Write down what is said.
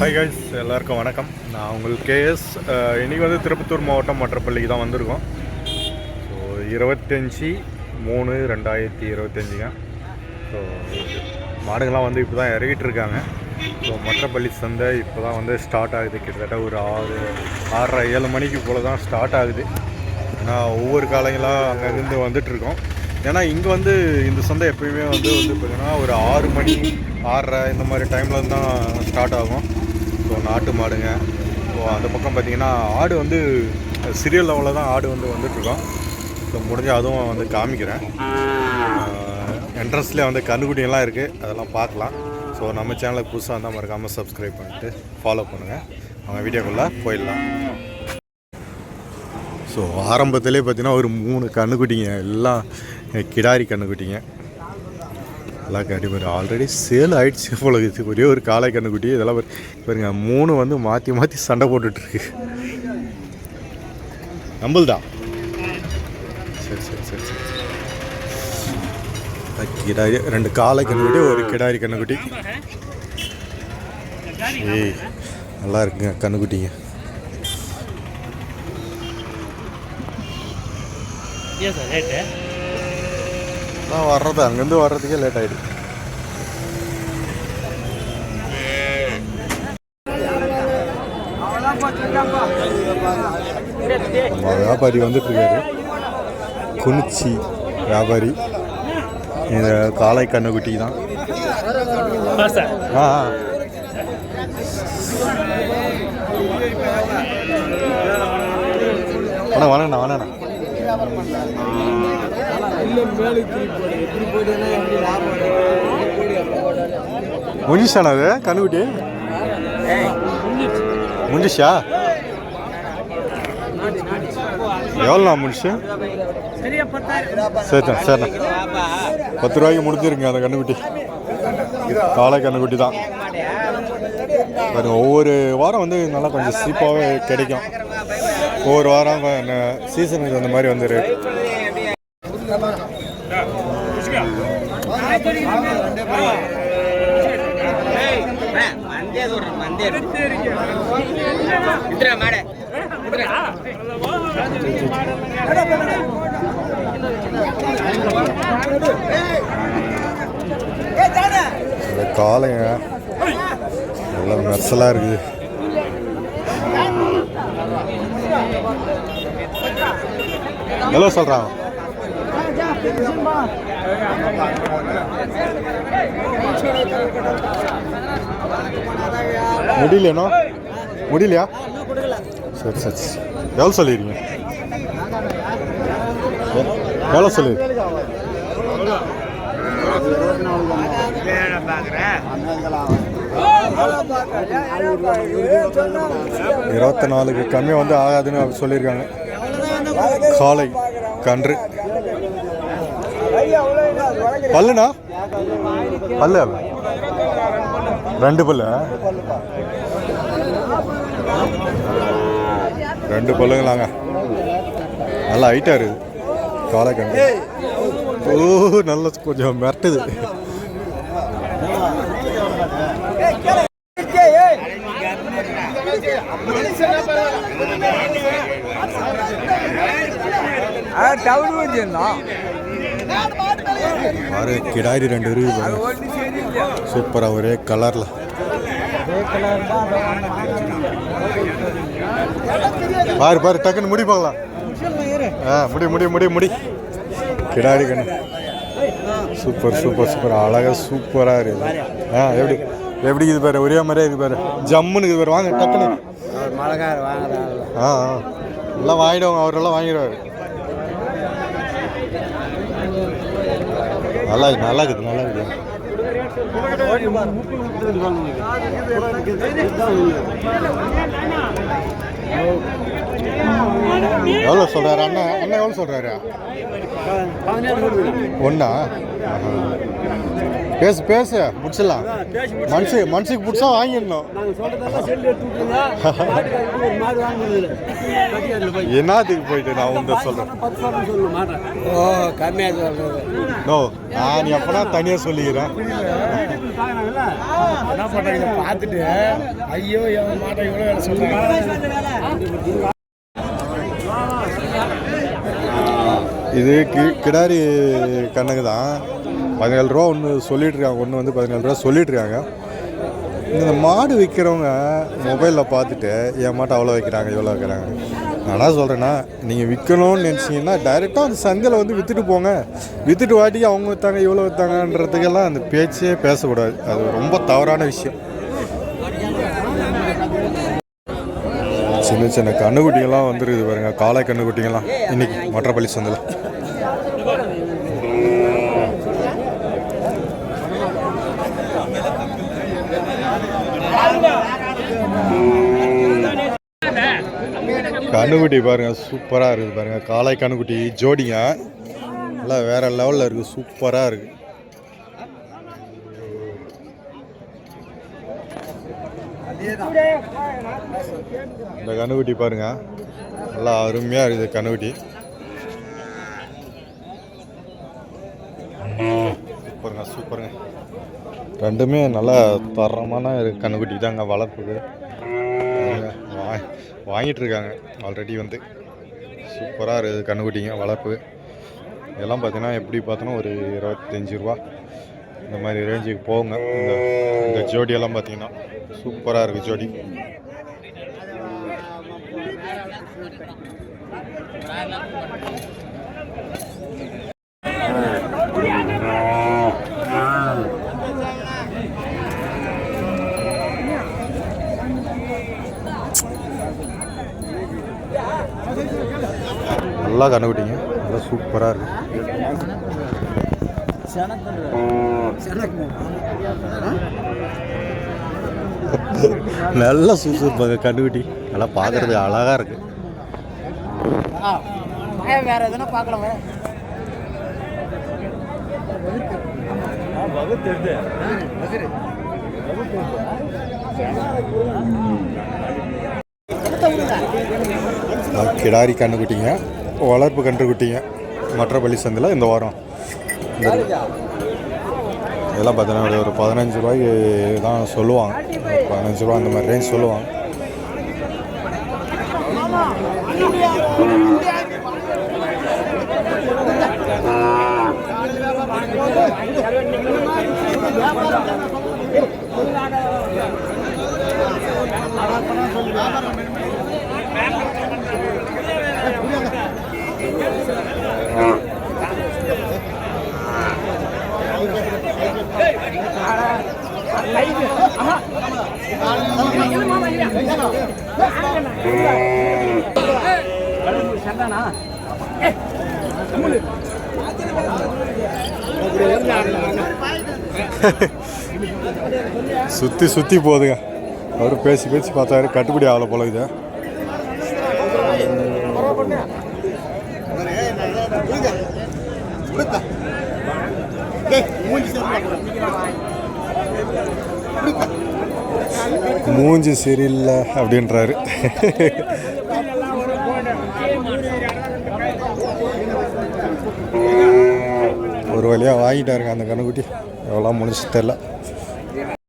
Hi guys எல்லாருக்கும் வணக்கம். நான் உங்கள் கேஎஸ் இன்றைக்கி வந்து திருப்பத்தூர் மாவட்டம் மற்றப்பள்ளிக்கு தான் வந்திருக்கோம். ஸோ இருபத்தஞ்சி மூணு ரெண்டாயிரத்தி இருபத்தஞ்சிங்க. ஸோ மாடுங்கள்லாம் வந்து இப்போ தான் இறங்கிட்டு இருக்காங்க ஸோ மற்றப்பள்ளி சந்தை இப்போ தான் வந்து ஸ்டார்ட் ஆகுது. கிட்டத்தட்ட ஒரு ஆறு ஆறரை ஏழு மணிக்கு போல் தான் ஸ்டார்ட் ஆகுது. ஏன்னா ஒவ்வொரு காலங்களாக அங்கேருந்து வந்துட்டுருக்கோம் ஏன்னா இங்கே வந்து இந்த சந்தை எப்பயுமே வந்து வந்து பார்த்தீங்கன்னா ஒரு ஆறு மணி ஆறரை இந்த மாதிரி டைமில் தான் ஸ்டார்ட் ஆகும். நாட்டு மாடுங்க. ஸோ அந்த பக்கம் பார்த்தீங்கன்னா ஆடு வந்து சிறிய லெவலில் தான் ஆடு வந்து வந்துட்டுருக்கோம். ஸோ முடிஞ்ச அதுவும் வந்து காமிக்கிறேன். என்ட்ரன்ஸ்லேயே வந்து கண்டுக்குட்டியெல்லாம் இருக்குது அதெல்லாம் பார்க்கலாம். ஸோ நம்ம சேனலுக்கு புதுசாக இருந்தால் மறக்காமல் சப்ஸ்கிரைப் பண்ணிட்டு ஃபாலோ பண்ணுங்கள் அவங்க வீடியோக்குள்ளே போயிடலாம். ஸோ ஆரம்பத்திலே பார்த்தீங்கன்னா ஒரு மூணு கண்ணுக்குட்டிங்க. எல்லாம் கிடாரி கண்ணுக்குட்டிங்க. எல்லாம் கண்டிப்பாக ஆல்ரெடி சேல் ஆயிடுச்சு போல இருக்குது ஒரே ஒரு காளை கண்ணுக்குட்டி இதெல்லாம் பாருங்க மூணு வந்து மாற்றி மாற்றி சண்டை போட்டுட்ருக்கு நம்பல்தா சரி சரி சரி சரி. கிடாரி ரெண்டு காளை கண்ணுக்குட்டி ஒரு கிடாரி கண்ணுக்குட்டி ஏய் நல்லா இருக்குங்க கண்ணுக்குட்டிங்க ஏன் சார் ரேட்டு நான் வர்றது அங்கேருந்து வர்றதுக்கே லேட் ஆகிடுது நம்ம வியாபாரி வந்துட்டுருக்காரு. குனிச்சி வியாபாரி. இந்த காளை கண்ணுக்குட்டி தான். ஆ ஆ. வணக்கம் வணக்கண்ணா முடிஞ்சிச்சாண்ணா அது? கண்ணுக்குட்டி? முடிஞ்சிச்சா? எவ்வளோண்ணா முடிச்சு சரிண்ணா சரிண்ணா. பத்து ரூபாய்க்கு முடிஞ்சிருங்க அந்த கண்ணுக்குட்டி. காளை கண்ணுக்குட்டி தான். ஒவ்வொரு வாரம் வந்து நல்லா கொஞ்சம் சீப்பாகவே கிடைக்கும். ஒவ்வொரு வாரம் சீசனுக்கு அந்த மாதிரி வந்து ரேட் இந்த காளைங்க எல்லாம் மெர்சலாக இருக்குது. ஹலோ சொல்கிறாங்க முடியலண்ணா முடியலையா? சரி சரி எவ்வளோ சொல்லிடுங்க. எவ்வளோ சொல்லி. இருபத்தி நாலுக்கு கம்மி வந்து ஆகாதுன்னு அப்படி சொல்லியிருக்காங்க. காலை கன்று. பல்லுண்ணா? பல்லு. ரெண்டு பல்லு. ரெண்டு பல்லுங்களாங்க நல்லா ஹைட்டாக இருக்குது. காலை கன்று ஓ நல்ல கொஞ்சம் மிரட்டுது. ஆறு கிடாரி ரெண்டு பாருங்க சூப்பராக ஒரே கலரில் பாரு பாரு டக்குன்னு முடி பார்க்கலாம். ஆ முடி முடி முடி முடி. கிடாரி கண்ணு. Super super super. அழகாக சூப்பராக இருக்குது. ஆ எப்படி? எப்படி இது பாரு? ஒரே மாதிரியே இது பாரு. ஜம்முன்னு இது பாரு. வாங்க டக்குன்னு. ஆ ஆ. எல்லாம் வாங்கிடுவாங்க அவரெல்லாம் வாங்கிடுவார். நல்லா நல்லா இருக்குது நல்லா இருக்குது எவ்வளோ சொல்கிறாரு அண்ணா அண்ணா எவ்வளோ சொல்கிறாரு ஒன்றா பேசு பேசு. முடிச்சிடலாம் மனசு மனசுக்கு பிடிச்சா வாங்கிடணும். என்னத்துக்கு போயிட்டு நான் உங்க சொல்கிறேன் ஓ கம்மியாக சொல்கிறது நோ நான் எப்பனா தனியாக சொல்லிக்கிறேன். என்ன பண்ணுறாங்க பார்த்துட்டு ஐயோ என் மாட்டை இவ்வளோ வேலை இது கி கிடாரி கணக்கு தான் பதினேழு ரூபா ஒன்று சொல்லிட்டுருக்காங்க. ஒன்று வந்து பதினேழு ரூபா சொல்லிட்டு இருக்காங்க இந்த மாடு விற்கிறவங்க மொபைலில் பார்த்துட்டு என் மாட்டை அவ்வளோ வைக்கிறாங்க இவ்வளோ வைக்கிறாங்க. நான் என்ன சொல்கிறேன்னா நீங்கள் விற்கணும்னு நினச்சிங்கன்னா டைரெக்டாக அந்த சந்தையில் வந்து விற்றுட்டு போங்க. விற்றுட்டு வாட்டி அவங்க விற்றாங்க இவ்வளோ விற்றாங்கன்றதுக்கெல்லாம் அந்த பேச்சே பேசக்கூடாது. அது ரொம்ப தவறான விஷயம். சின்ன சின்ன கண்ணுக்குட்டிங்கெல்லாம் வந்துருக்குது பாருங்க. காளை கண்ணுக்குட்டிங்கெல்லாம் இன்னைக்கு மற்றப்பள்ளி சந்தையில். கண்ணுக்குட்டி பாருங்க சூப்பராக இருக்குது பாருங்க. காளை கண்ணுக்குட்டி ஜோடிங்க. நல்லா வேற லெவலில் இருக்குது சூப்பராக இருக்குது இந்த கண்ணுக்குட்டி பாருங்க. நல்லா அருமையாக இருக்குது கண்ணுக்குட்டி. சூப்பருங்க சூப்பருங்க. ரெண்டுமே நல்லா தரமான இருக்கு கண்ணுக்குட்டி தாங்க வளர்ப்புக்கு. வா- வாங்கிட்டு இருக்காங்க ஆல்ரெடி வந்து. சூப்பராக இருக்குது கண்ணுக்குட்டிங்க வளர்ப்பு. இதெல்லாம் பார்த்தீங்கன்னா எப்படி பார்த்தோன்னா ஒரு இருபத்தஞ்சி ரூபா. இந்த மாதிரி ரேஞ்சுக்கு போங்க. இந்த இந்த ஜோடியெல்லாம் பார்த்தீங்கன்னா சூப்பராக இருக்குது ஜோடி. நல்லா கண்டுபிடிங்க. நல்லா சூப்பராக இருக்குது நல்லா சுறுசுறுப்பாங்க கண்டுபிடி நல்லா பார்க்கறதுக்கு அழகாக இருக்கு. வேற எதனா பார்க்கலாம் கிடாரி கண்ணுக்குட்டிங்க வளர்ப்பு கன்றுக்குட்டிங்க மற்றப்பள்ளி சந்தையில் இந்த வாரம். இதெல்லாம் பார்த்தீங்கன்னா ஒரு- ஒரு பதினஞ்சு ரூபாய்க்கு தான் சொல்லுவாங்க. பதினஞ்சு ரூபா அந்த மாதிரி ரேஞ்ச் சொல்லுவாங்க. சுற்றி சுற்றி போகுதுங்க. அவர் பேசி பேசி பார்த்தாரு. கட்டுப்படி ஆகலை போல இது. மூஞ்சி சரியில்லை அப்படின்றாரு. ஒரு வழியாக வாங்கிட்டாருங்க அந்த கண்ணுக்குட்டி. எவ்வளோ முடிச்சு தெரில